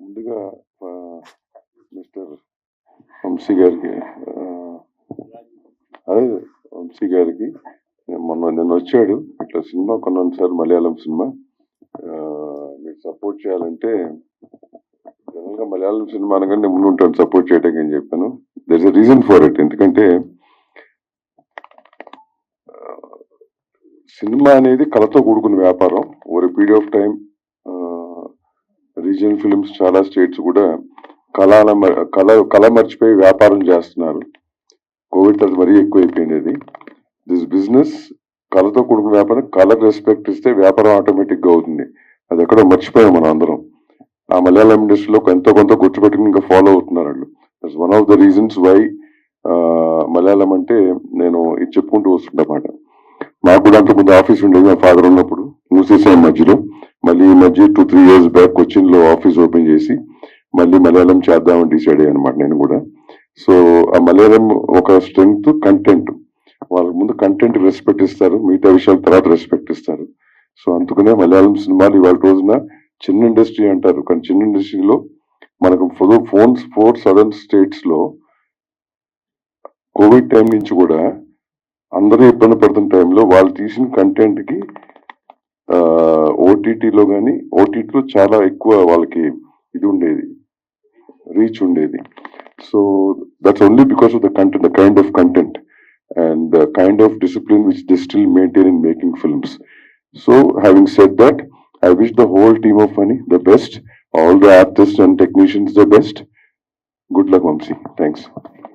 ముందుగా మిస్టర్ వంశీ గారికి అదే వంశీ గారికి మొన్న నిన్న వచ్చాడు ఇట్లా సినిమా కొన్నాను సార్ మలయాళం సినిమా. మీరు సపోర్ట్ చేయాలంటే జనరల్గా మలయాళం సినిమా అనగానే నేను ముందు ఉంటాను సపోర్ట్ చేయడానికి అని చెప్పాను. There is a reason for it ఎందుకంటే సినిమా అనేది కళతో కూడుకున్న వ్యాపారం. Over period of time regional films చాలా స్టేట్స్ కూడా కళాల మ- కళ కళ మర్చిపోయి వ్యాపారం చేస్తున్నారు. కోవిడ్ తర్వాత మరీ ఎక్కువైపోయింది అది. దిస్ బిజినెస్ కళతో కూడుకున్న వ్యాపారం కళకు రెస్పెక్ట్ ఇస్తే వ్యాపారం ఆటోమేటిక్గా అవుతుంది. అది ఎక్కడో మర్చిపోయాం మనం అందరం. ఆ మలయాళం ఇండస్ట్రీలో ఎంతో కొంత గుర్తుపెట్టుకుని ఇంకా ఫాలో అవుతున్నారు వాళ్ళు. That's one of the reasons why Malayalam అంటే నేను ఇది చెప్పుకుంటూ వస్తుంటమాట మాకు కూడా అంతకుముందు ఆఫీస్ ఉండేది మా ఫాదర్ ఉన్నప్పుడు మూసేసాం మధ్యలో. మళ్ళీ ఈ మధ్య టూ త్రీ ఇయర్స్ బ్యాక్ కొచ్చిన్లో ఆఫీస్ ఓపెన్ చేసి మళ్ళీ మలయాళం చేద్దామని డిసైడ్ అయ్యాను అనమాట నేను కూడా. సో ఆ మలయాళం ఒక స్ట్రెంగ్త్ కంటెంట్ వాళ్ళ ముందు కంటెంట్ రెస్పెక్ట్ ఇస్తారు మిగతా విషయాల తర్వాత రెస్పెక్ట్ ఇస్తారు. సో అందుకనే మలయాళం సినిమాలు ఇవాళ రోజున చిన్న ఇండస్ట్రీ అంటారు. కానీ చిన్న ఇండస్ట్రీలో మనకు ఫోన్స్ ఫోర్ సదర్న్ స్టేట్స్లో కోవిడ్ టైం నుంచి కూడా అందరూ ఇబ్బంది పడుతున్న టైంలో వాళ్ళు తీసిన కంటెంట్కి ఓటీటీలో కానీ ఓటీటీలో చాలా ఎక్కువ వాళ్ళకి ఇది ఉండేది రీచ్ ఉండేది. So that's only because of the content the kind of content and the kind of discipline which they still maintain in making films so having set that I wish the whole team of money the best all the artist and technicians the best good luck Vamsi thanks